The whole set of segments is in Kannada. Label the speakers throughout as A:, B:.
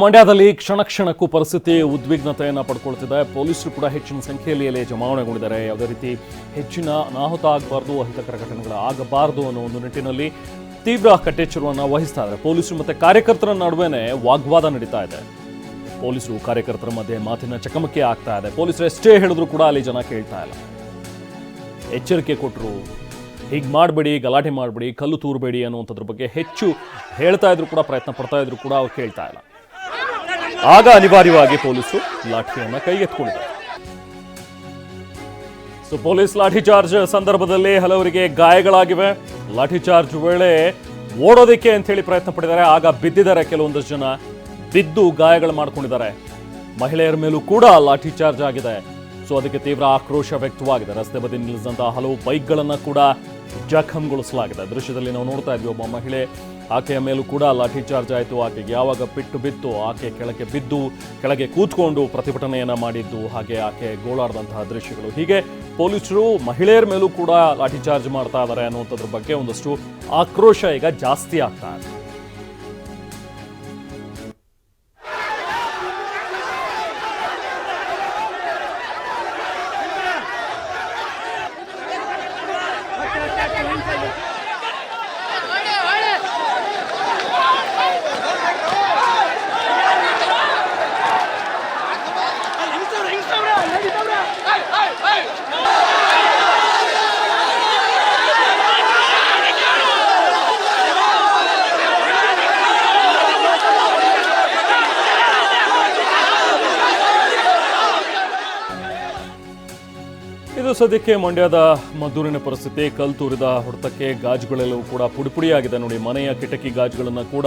A: ಮಂಡ್ಯದಲ್ಲಿ ಕ್ಷಣ ಕ್ಷಣಕ್ಕೂ ಪರಿಸ್ಥಿತಿ ಉದ್ವಿಗ್ನತೆಯನ್ನು ಪಡ್ಕೊಳ್ತಿದೆ. ಪೊಲೀಸರು ಕೂಡ ಹೆಚ್ಚಿನ ಸಂಖ್ಯೆಯಲ್ಲಿ ಇಲ್ಲಿ ಜಮಾವಣೆಗೊಂಡಿದ್ದಾರೆ. ಯಾವುದೇ ರೀತಿ ಹೆಚ್ಚಿನ ಅನಾಹುತ ಆಗಬಾರ್ದು, ಅಹಿತಕರ ಘಟನೆಗಳು ಆಗಬಾರದು ಅನ್ನೋ ಒಂದು ನಿಟ್ಟಿನಲ್ಲಿ ತೀವ್ರ ಕಟ್ಟೆಚ್ಚರವನ್ನು ವಹಿಸ್ತಾ ಇದ್ದಾರೆ. ಪೊಲೀಸರು ಮತ್ತೆ ಕಾರ್ಯಕರ್ತರ ನಡುವೆನೆ ವಾಗ್ವಾದ ನಡೀತಾ ಇದೆ. ಪೊಲೀಸರು ಕಾರ್ಯಕರ್ತರ ಮಧ್ಯೆ ಮಾತಿನ ಚಕಮಕಿ ಆಗ್ತಾ ಇದೆ. ಪೊಲೀಸರು ಎಷ್ಟೇ ಹೇಳಿದ್ರು ಕೂಡ ಅಲ್ಲಿ ಜನ ಕೇಳ್ತಾ ಇಲ್ಲ. ಎಚ್ಚರಿಕೆ ಕೊಟ್ಟರು ಹೀಗೆ ಮಾಡಬೇಡಿ, ಗಲಾಟೆ ಮಾಡಬೇಡಿ, ಕಲ್ಲು ತೂರಬೇಡಿ ಅನ್ನುವಂಥದ್ರ ಬಗ್ಗೆ ಹೆಚ್ಚು ಹೇಳ್ತಾ ಇದ್ರು ಕೂಡ, ಪ್ರಯತ್ನ ಪಡ್ತಾ ಇದ್ರು ಕೂಡ ಅವ್ರು ಕೇಳ್ತಾ ಇಲ್ಲ. ಆಗ ಅನಿವಾರ್ಯವಾಗಿ ಪೊಲೀಸರು ಲಾಠಿಯನ್ನು ಕೈಗೆತ್ತಿಕೊಂಡಿದ್ದಾರೆ. ಸೊ ಪೊಲೀಸ್ ಲಾಠಿ ಚಾರ್ಜ್ ಸಂದರ್ಭದಲ್ಲಿ ಹಲವರಿಗೆ ಗಾಯಗಳಾಗಿವೆ. ಲಾಠಿ ಚಾರ್ಜ್ ವೇಳೆ ಓಡೋದಕ್ಕೆ ಅಂತ ಹೇಳಿ ಪ್ರಯತ್ನ ಪಟ್ಟಿದ್ದಾರೆ. ಆಗ ಬಿದ್ದಿದ್ದಾರೆ ಕೆಲವೊಂದಷ್ಟು ಜನ. ಬಿದ್ದು ಗಾಯಗಳು ಮಾಡಿಕೊಂಡಿದ್ದಾರೆ. ಮಹಿಳೆಯರ ಮೇಲೂ ಕೂಡ ಲಾಠಿ ಚಾರ್ಜ್ ಆಗಿದೆ. ಸೊ ಅದಕ್ಕೆ ತೀವ್ರ ಆಕ್ರೋಶ ವ್ಯಕ್ತವಾಗಿದೆ. ರಸ್ತೆ ಬದಿ ನಿಲ್ಲಿಸಿದಂತಹ ಹಲವು ಬೈಕ್ಗಳನ್ನು ಕೂಡ ಜಖಂಗೊಳಿಸಲಾಗಿದೆ. ದೃಶ್ಯದಲ್ಲಿ ನಾವು ನೋಡ್ತಾ ಇದ್ವಿ, ಒಬ್ಬ ಮಹಿಳೆ ಆಕೆಯ ಮೇಲೂ ಕೂಡ ಲಾಠಿ ಚಾರ್ಜ್ ಆಯಿತು. ಆಕೆಗೆ ಯಾವಾಗ ಪಿಟ್ಟು ಬಿತ್ತು, ಆಕೆ ಕೆಳಗೆ ಬಿದ್ದು, ಕೆಳಗೆ ಕೂತ್ಕೊಂಡು ಪ್ರತಿಭಟನೆಯನ್ನು ಮಾಡಿದ್ದು, ಹಾಗೆ ಆಕೆ ಗೋಳಾಡಿದಂತಹ ದೃಶ್ಯಗಳು. ಹೀಗೆ ಪೊಲೀಸರು ಮಹಿಳೆಯರ ಮೇಲೂ ಕೂಡ ಲಾಠಿ ಚಾರ್ಜ್ ಮಾಡ್ತಾ ಇದ್ದಾರೆ ಅನ್ನುವಂಥದ್ರ ಬಗ್ಗೆ ಒಂದಷ್ಟು ಆಕ್ರೋಶ ಈಗ ಜಾಸ್ತಿ ಆಗ್ತಾ ಇದೆ. 快点。ಇದು ಸದ್ಯಕ್ಕೆ ಮಂಡ್ಯದ ಮದ್ದೂರಿನ ಪರಿಸ್ಥಿತಿ ಕಲ್ ತೂರಿದ ಹೊಡೆತಕ್ಕೆ ಗಾಜುಗಳೆಲ್ಲವೂ ಕೂಡ ಪುಡಿಪುಡಿಯಾಗಿದೆ. ನೋಡಿ, ಮನೆಯ ಕಿಟಕಿ ಗಾಜುಗಳನ್ನು ಕೂಡ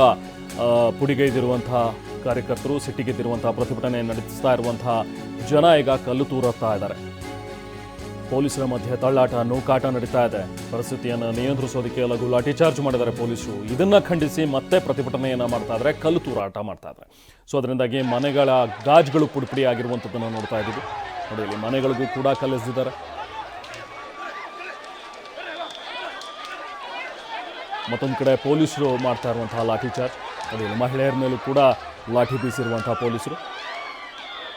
A: ಪುಡಿಗೈದಿರುವಂತಹ ಕಾರ್ಯಕರ್ತರು, ಸಿಟ್ಟಿಗೆದ್ದಿರುವಂತಹ ಪ್ರತಿಭಟನೆ ನಡೆಸ್ತಾ ಇರುವಂತಹ ಜನ ಈಗ ಕಲ್ಲು ತೂರುತ್ತಾ ಇದ್ದಾರೆ. ಪೊಲೀಸರ ಮಧ್ಯೆ ತಳ್ಳಾಟ, ನೂಕಾಟ ನಡೀತಾ ಇದೆ. ಪರಿಸ್ಥಿತಿಯನ್ನು ನಿಯಂತ್ರಿಸೋದಕ್ಕೆ ಲಘು ಲಾಠಿ ಚಾರ್ಜ್ ಮಾಡಿದ್ದಾರೆ ಪೊಲೀಸರು. ಇದನ್ನ ಖಂಡಿಸಿ ಮತ್ತೆ ಪ್ರತಿಭಟನೆಯನ್ನು ಮಾಡ್ತಾ ಇದ್ದಾರೆ, ಕಲ್ಲು ತೂರಾಟ ಮಾಡ್ತಾ ಇದ್ದಾರೆ. ಸೊ, ಅದರಿಂದಾಗಿ ಮನೆಗಳ ಗಾಜುಗಳು ಪುಡಿಪುಡಿ ಆಗಿರುವಂಥದ್ದನ್ನು ನೋಡ್ತಾ ಇದ್ದೀವಿ. ನೋಡಿ ಇಲ್ಲಿ ಮನೆಗಳಿಗೂ ಕೂಡ ಕಲಿಸಿದ್ದಾರೆ. ಮತ್ತೊಂದು ಕಡೆ ಪೊಲೀಸರು ಮಾಡ್ತಾ ಇರುವಂತಹ ಲಾಠಿ ಚಾರ್ಜ್. ನೋಡಿ ಮಹಿಳೆಯರ ಮೇಲೂ ಕೂಡ ಲಾಠಿ ಬೀಸಿರುವಂತಹ ಪೊಲೀಸರು.